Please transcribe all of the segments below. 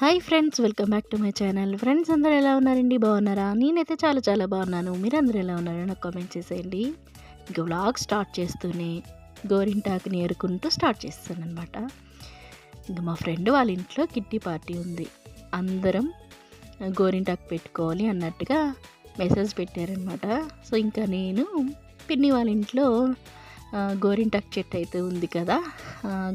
Hi friends welcome back to my channel friends అందరూ ఎలా ఉన్నారండి? బాగున్నారా? నేనైతే చాలా చాలా బాగున్నాను. మీరు ఎలా ఉన్నారో నాకు కామెంట్ చేసేయండి. ఇంక వ్లాగ్ స్టార్ట్ చేస్తూనే గోరింటాకుని ఏరుకుంటూ స్టార్ట్ చేస్తాను అనమాట ఇంకా మా ఫ్రెండ్ వాళ్ళ ఇంట్లో కిట్టి పార్టీ ఉంది. అందరం గోరింటాకు పెట్టుకోవాలి అన్నట్టుగా మెసేజ్ పెట్టారనమాట సో ఇంకా నేను పిన్ని వాళ్ళ ఇంట్లో గోరింటాకు చెట్టు అయితే ఉంది కదా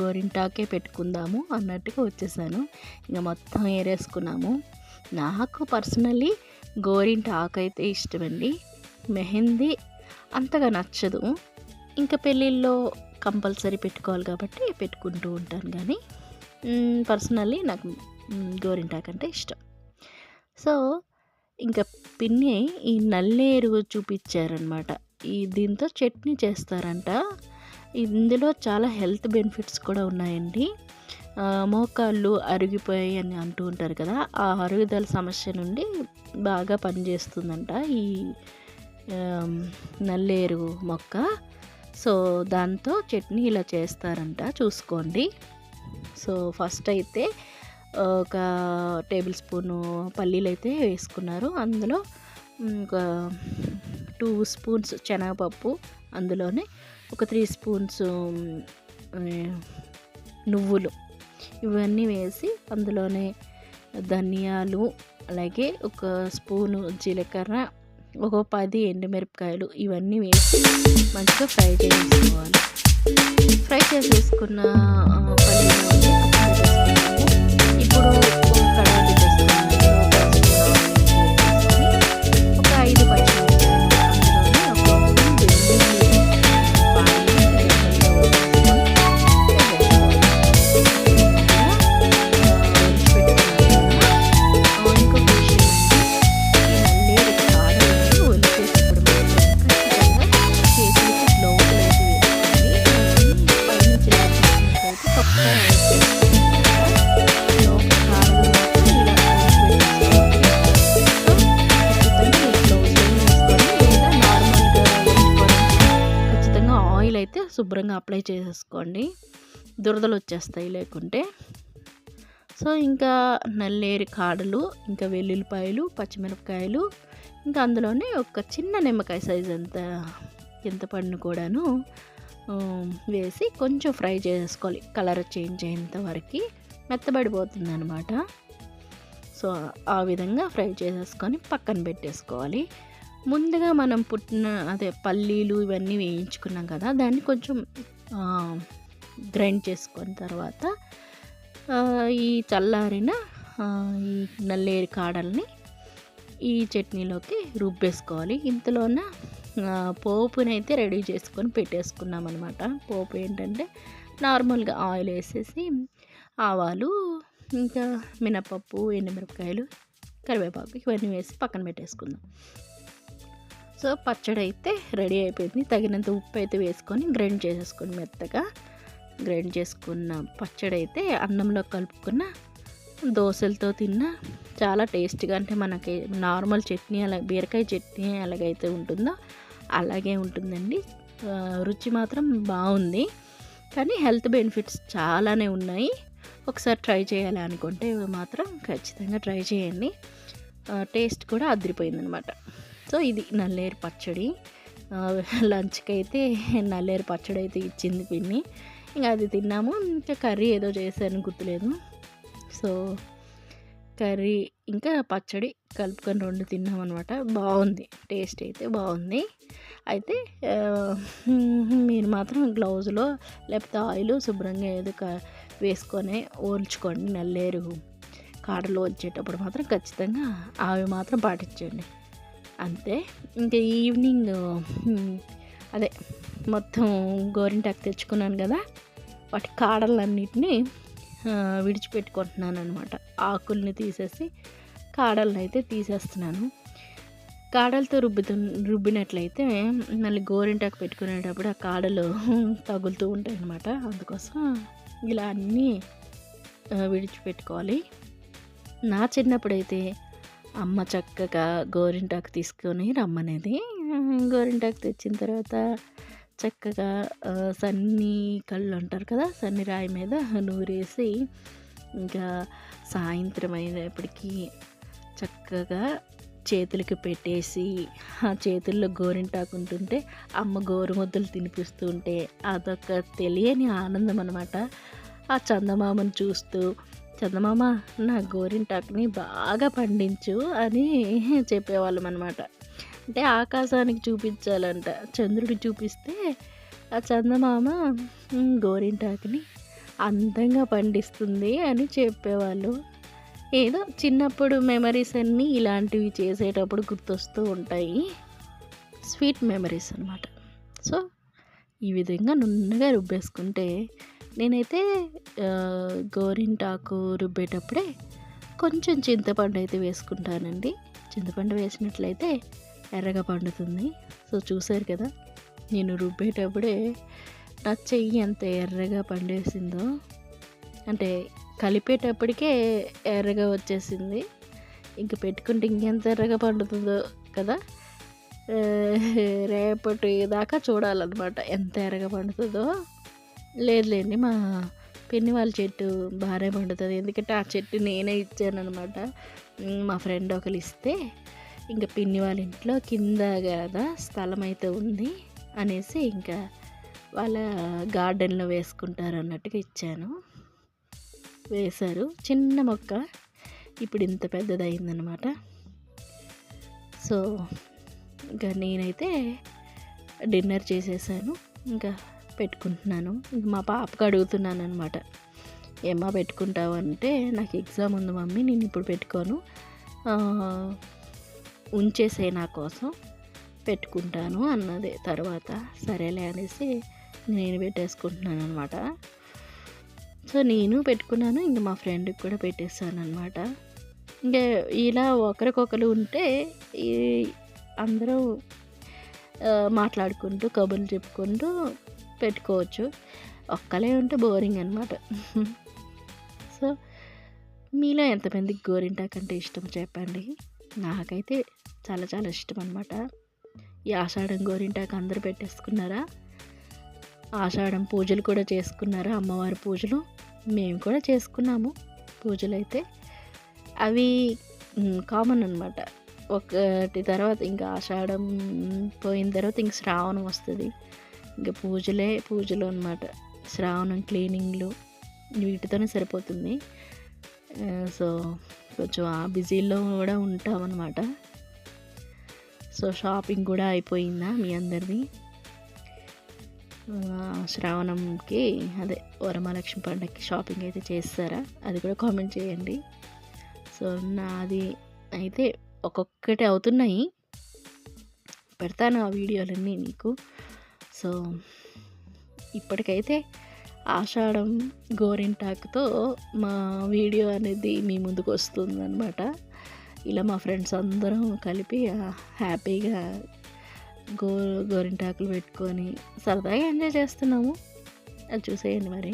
గోరింటాకే పెట్టుకుందాము అన్నట్టుగా వచ్చేసాను. ఇంకా మొత్తం ఏరేసుకున్నాము. నాకు పర్సనల్లీ గోరింటాకు అయితే ఇష్టమండి. మెహందీ అంతగా నచ్చదు. ఇంకా పెళ్ళిళ్ళలో కంపల్సరీ పెట్టుకోవాలి కాబట్టి పెట్టుకుంటూ ఉంటాను కానీ పర్సనల్లీ నాకు గోరింటాక్ గోరింటాకు అంటే ఇష్టం. సో ఇంకా పిన్ని ఈ నల్లేరు చూపించారనమాట ఈ దీంతో చట్నీ చేస్తారంట. ఇందులో చాలా హెల్త్ బెనిఫిట్స్ కూడా ఉన్నాయండి. మోకాళ్ళు అరిగిపోయాయి అని అంటూ ఉంటారు కదా ఆ అరుగుదల సమస్య నుండి బాగా పనిచేస్తుందంట ఈ నల్లేరు మొక్క. సో దాంతో చట్నీ ఇలా చేస్తారంట చూసుకోండి. సో ఫస్ట్ అయితే ఒక టేబుల్ స్పూను పల్లీలు అయితే వేసుకున్నారు. అందులో ఒక టూ స్పూన్స్ శనగపప్పు అందులోనే ఒక త్రీ స్పూన్స్ నువ్వులు. ఇవన్నీ వేసి అందులోనే ధనియాలు అలాగే ఒక స్పూను జీలకర్ర ఒక పది ఎండుమిరపకాయలు ఇవన్నీ వేసి మంచిగా ఫ్రై చేసుకోవాలి ఫ్రై చేసేసుకున్న అప్లై చేసేసుకోండి. దురదలు వచ్చేస్తాయి లేకుంటే. సో ఇంకా నల్లేరు కాడలు ఇంకా వెల్లుల్లిపాయలు పచ్చిమిరపకాయలు ఇంకా అందులోనే ఒక చిన్న నిమ్మకాయ సైజ్ అంత చింతపండును కూడాను వేసి కొంచెం ఫ్రై చేసుకోవాలి కలర్ చేంజ్ అయ్యేంత వరకు మెత్తబడిపోతుంది అనమాట సో ఆ విధంగా ఫ్రై చేసేసుకొని పక్కన పెట్టేసుకోవాలి. ముందుగా మనం పుట్టిన అదే పల్లీలు ఇవన్నీ వేయించుకున్నాం కదా దాన్ని కొంచెం గ్రైండ్ చేసుకున్న తర్వాత ఈ చల్లారిన ఈ నల్లేరు కాడల్ని ఈ చట్నీలోకి రుబ్బేసుకోవాలి. ఇంతలోన పోపునైతే రెడీ చేసుకొని పెట్టేసుకున్నాం అనమాట పోపు ఏంటంటే నార్మల్గా ఆయిల్ వేసేసి ఆవాలు ఇంకా మినపప్పు ఎండుమిరపకాయలు కరివేపాకు ఇవన్నీ వేసి పక్కన పెట్టేసుకుందాం. సో పచ్చడి అయితే రెడీ అయిపోయింది. తగినంత ఉప్పు అయితే వేసుకొని గ్రైండ్ చేసేసుకొని మెత్తగా గ్రైండ్ చేసుకున్న పచ్చడి అయితే అన్నంలో కలుపుకున్న దోశలతో తిన్న చాలా టేస్ట్గా అంటే మనకి నార్మల్ చట్నీ అలా బీరకాయ చట్నీ ఎలాగైతే ఉంటుందో అలాగే ఉంటుందండి. రుచి మాత్రం బాగుంది. కానీ హెల్త్ బెనిఫిట్స్ చాలానే ఉన్నాయి. ఒకసారి ట్రై చేయాలి అనుకుంటే మాత్రం ఖచ్చితంగా ట్రై చేయండి. టేస్ట్ కూడా అదిరిపోయిందనమాట. సో ఇది నల్లేరు పచ్చడి. లంచ్కి అయితే నల్లేరు పచ్చడి అయితే ఇచ్చింది పిన్ని. ఇంకా అది తిన్నాము. ఇంకా కర్రీ ఏదో చేశాను గుర్తులేదు. సో కర్రీ ఇంకా పచ్చడి కలుపుకొని రెండు తిన్నాం అనమాట బాగుంది. టేస్ట్ అయితే బాగుంది. అయితే మీరు మాత్రం గ్లౌజ్లో లేకపోతే ఆయిల్ శుభ్రంగా ఏదో క- వేసుకొని ఓల్చుకోండి నల్లేరు కాడలు వచ్చేటప్పుడు మాత్రం ఖచ్చితంగా అవి మాత్రం పాటించండి. అంతే. ఇంకా ఈవినింగ్ అదే మొత్తం గోరింటాకు తెచ్చుకున్నాను కదా వాటి కాడలన్నిటినీ విడిచిపెట్టుకుంటున్నాను అనమాట ఆకుల్ని తీసేసి కాడలను అయితే తీసేస్తున్నాను. కాడలతో రుబ్బుతు రుబ్బినట్లయితే మళ్ళీ గోరింటాకు పెట్టుకునేటప్పుడు ఆ కాడలు తగులుతూ ఉంటాయి అనమాట అందుకోసం ఇలా అన్నీ విడిచిపెట్టుకోవాలి. నా చిన్నప్పుడైతే అమ్మ చక్కగా గోరింటాకు తీసుకొని రమ్మనేది. గోరింటాకు తెచ్చిన తర్వాత చక్కగా సన్ని కళ్ళు అంటారు కదా సన్ని రాయి మీద నూరేసి ఇంకా సాయంత్రం అయినప్పటికీ చక్కగా చేతులకి పెట్టేసి ఆ చేతుల్లో గోరింటాకు ఉంటుంటే అమ్మ గోరుముద్దలు తినిపిస్తూ ఉంటే అదొక తెలియని ఆనందం అనమాట ఆ చందమామను చూస్తూ చందమామ నా గోరింటాకుని బాగా పండించు అని చెప్పేవాళ్ళం అనమాట అంటే ఆకాశానికి చూపించాలంట. చంద్రుడు చూపిస్తే ఆ చందమామ గోరింటాకుని అందంగా పండిస్తుంది అని చెప్పేవాళ్ళు. ఏదో చిన్నప్పుడు మెమరీస్ అన్నీ ఇలాంటివి చేసేటప్పుడు గుర్తొస్తూ ఉంటాయి. స్వీట్ మెమరీస్ అనమాట సో ఈ విధంగా నున్నగా రుబ్బేసుకుంటే నేనైతే గోరింటాకు రుబ్బేటప్పుడే కొంచెం చింతపండు అయితే వేసుకుంటానండి. చింతపండు వేసినట్లయితే ఎర్రగా పండుతుంది. సో చూసారు కదా నేను రుబ్బేటప్పుడే నా చెయ్యి ఎంత ఎర్రగా పండేసిందో. అంటే కలిపేటప్పటికే ఎర్రగా వచ్చేసింది. ఇంక పెట్టుకుంటే ఇంకెంత ఎర్రగా పండుతుందో కదా. రేపటి దాకా చూడాలన్నమాట ఎంత ఎర్రగా పండుతుందో. లేదులేండి మా పిన్ని వాళ్ళ చెట్టు బాగానే పండుతుంది. ఎందుకంటే ఆ చెట్టు నేనే ఇచ్చాను అనమాట మా ఫ్రెండ్ ఒకరు ఇస్తే ఇంకా పిన్ని వాళ్ళ ఇంట్లో కింద కదా స్థలం అయితే ఉంది అనేసి ఇంకా వాళ్ళ గార్డెన్లో వేసుకుంటారు అన్నట్టుగా ఇచ్చాను. వేశారు. చిన్న మొక్క ఇప్పుడు ఇంత పెద్దదైందనమాట సో ఇంకా నేనైతే డిన్నర్ చేసేసాను. ఇంకా పెట్టుకుంటున్నాను. మా పాపకు అడుగుతున్నాను అనమాట ఏమా పెట్టుకుంటావు అంటే నాకు ఎగ్జామ్ ఉంది మమ్మీ నేను ఇప్పుడు పెట్టుకోను. ఉంచేసే నా కోసం పెట్టుకుంటాను అన్నది. తర్వాత సరేలే అనేసి నేను పెట్టేసుకుంటున్నాను అనమాట సో నేను పెట్టుకున్నాను ఇంకా మా ఫ్రెండ్కి కూడా పెట్టేస్తాను అనమాట ఇంకా ఇలా ఒకరికొకరు ఉంటే ఈ అందరూ మాట్లాడుకుంటూ కబుర్లు చెప్పుకుంటూ పెట్టుకోవచ్చు. ఒక్కలే ఉంటే బోరింగ్ అనమాట సో మీలో ఎంతమందికి గోరింటాకు అంటే ఇష్టం చెప్పండి. నాకైతే చాలా చాలా ఇష్టం అనమాట ఈ ఆషాఢం గోరింటాకు అందరూ పెట్టేసుకున్నారా? ఆషాఢం పూజలు కూడా చేసుకున్నారా? అమ్మవారి పూజలు మేము కూడా చేసుకున్నాము. పూజలు అయితే అవి కామన్ అనమాట ఒకటి తర్వాత ఇంకా ఆషాఢం పోయిన తర్వాత ఇంక శ్రావణం వస్తుంది. ఇంకా పూజలే పూజలు అనమాట శ్రావణం క్లీనింగ్లు వీటితోనే సరిపోతుంది. సో కొంచెం ఆ బిజీలో కూడా ఉంటామన్నమాట. సో షాపింగ్ కూడా అయిపోయిందా మీ అందరిది? శ్రావణంకి అదే వరమహాలక్ష్మి పండగకి షాపింగ్ అయితే చేస్తారా? అది కూడా కామెంట్ చేయండి. సో నాది అయితే ఒక్కొక్కటి అవుతున్నాయి. పెడతాను ఆ వీడియోలన్నీ మీకు. సో ఇప్పటికైతే ఆషాఢం గోరింటాకుతో మా వీడియో అనేది మీ ముందుకు వస్తుంది అనమాట ఇలా మా ఫ్రెండ్స్ అందరం కలిపి హ్యాపీగా గో గోరింటాకులు పెట్టుకొని సరదాగా ఎంజాయ్ చేస్తున్నాము. అది చూసేయండి మరి.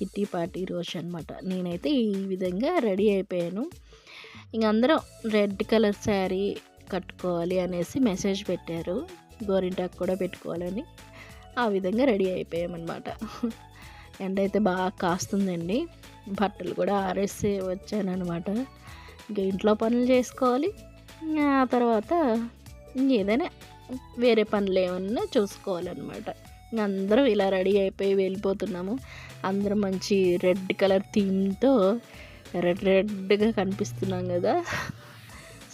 కిట్టి పార్టీ రోజు అనమాట నేనైతే ఈ విధంగా రెడీ అయిపోయాను. ఇంక అందరం రెడ్ కలర్ శారీ కట్టుకోవాలి అనేసి మెసేజ్ పెట్టారు. గోరింటాకు కూడా పెట్టుకోవాలని. ఆ విధంగా రెడీ అయిపోయామన్నమాట. ఎండ అయితే బాగా కాస్తుందండి. బట్టలు కూడా ఆరేసి వచ్చానమాట ఇంకా ఇంట్లో పనులు చేసుకోవాలి. ఆ తర్వాత ఏదైనా వేరే పనులు ఏమన్నా చూసుకోవాలన్నమాట. అందరం ఇలా రెడీ అయిపోయి వెళ్ళిపోతున్నాము. అందరూ మంచి రెడ్ కలర్ థీమ్తో రెడ్ రెడ్గా కనిపిస్తున్నాం కదా.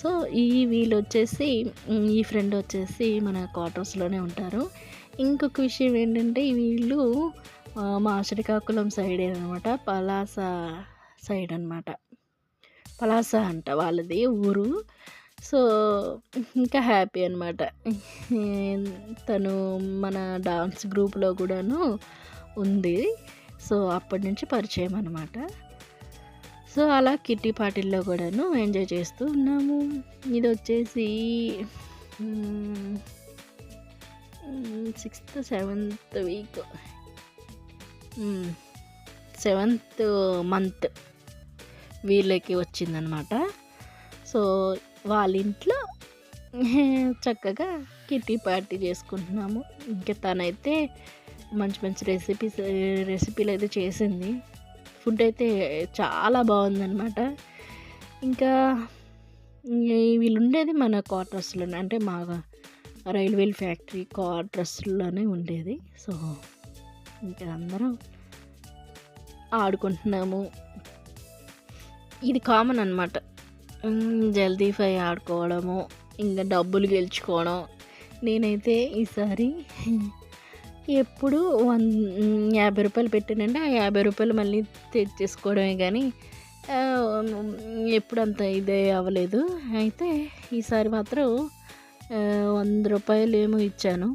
సో ఈ వీళ్ళు వచ్చేసి ఈ ఫ్రెండ్ వచ్చేసి మన క్వార్టర్స్లోనే ఉంటారు. ఇంకొక విషయం ఏంటంటే వీళ్ళు మామిడికాకుళం సైడ్ అనమాట పలాస సైడ్ అనమాట పలాస అంట వాళ్ళది ఊరు. సో ఇంకా హ్యాపీ అనమాట తను మన డాన్స్ గ్రూప్లో కూడాను ఉంది. సో అప్పటి నుంచి పరిచయం అనమాట సో అలా కిట్టి పార్టీల్లో కూడాను ఎంజాయ్ చేస్తూ ఉన్నాము. ఇది వచ్చేసి sixth seventh week. Seventh month వీళ్ళకి వచ్చిందనమాట సో వాళ్ళ ఇంట్లో చక్కగా కిట్టి పార్టీ చేసుకుంటున్నాము. ఇంకా తనైతే మంచి మంచి రెసిపీస్ రెసిపీలు అయితే చేసింది. ఫుడ్ అయితే చాలా బాగుందనమాట ఇంకా వీళ్ళు ఉండేది మన క్వార్టర్స్లోనే అంటే మా రైల్వే ఫ్యాక్టరీ క్వార్టర్స్లోనే ఉండేది. సో ఇంకా అందరం ఆడుకుంటున్నాము. ఇది కామన్ అనమాట జల్దీ ఫ్రై ఆడుకోవడము ఇంకా డబ్బులు గెలుచుకోవడం. నేనైతే ఈసారి ఎప్పుడు వన్ యాభై రూపాయలు పెట్టానంటే ఆ యాభై రూపాయలు మళ్ళీ తెచ్చేసుకోవడమే కానీ ఎప్పుడు అంత ఇదే అవ్వలేదు. అయితే ఈసారి మాత్రం వంద రూపాయలు ఏమో ఇచ్చాను.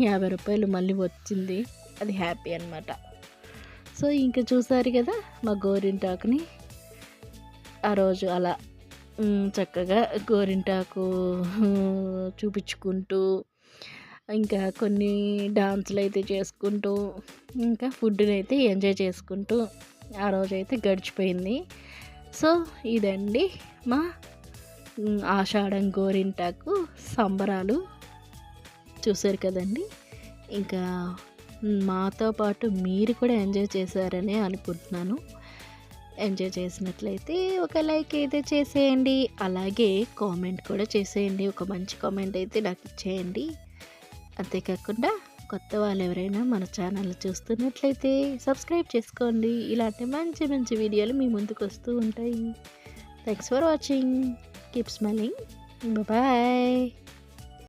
యాభై రూపాయలు మళ్ళీ వచ్చింది. అది హ్యాపీ అనమాట సో ఇంకా చూసారు కదా మా గోరింటాకుని. ఆ రోజు అలా చక్కగా గోరింటాకు చూపించుకుంటూ ఇంకా కొన్ని డాన్సులు అయితే చేసుకుంటూ ఇంకా ఫుడ్ని అయితే ఎంజాయ్ చేసుకుంటూ ఆ రోజు అయితే గడిచిపోయింది. సో ఇదండి మా ఆషాఢం గోరింటాకు సంబరాలు. చూసారు కదండి? ఇంకా మాతో పాటు మీరు కూడా ఎంజాయ్ చేశారని అనుకుంటున్నాను. ఎంజాయ్ చేసినట్లయితే ఒక లైక్ అయితే చేసేయండి. అలాగే కామెంట్ కూడా చేసేయండి. ఒక మంచి కామెంట్ అయితే నాకు ఇచ్చేయండి. అంతేకాకుండా కొత్త వాళ్ళు ఎవరైనా మన ఛానల్ చూస్తున్నట్లయితే సబ్స్క్రైబ్ చేసుకోండి. ఇలాంటి మంచి మంచి వీడియోలు మీ ముందుకు వస్తూ ఉంటాయి. Thanks for watching keep smiling bye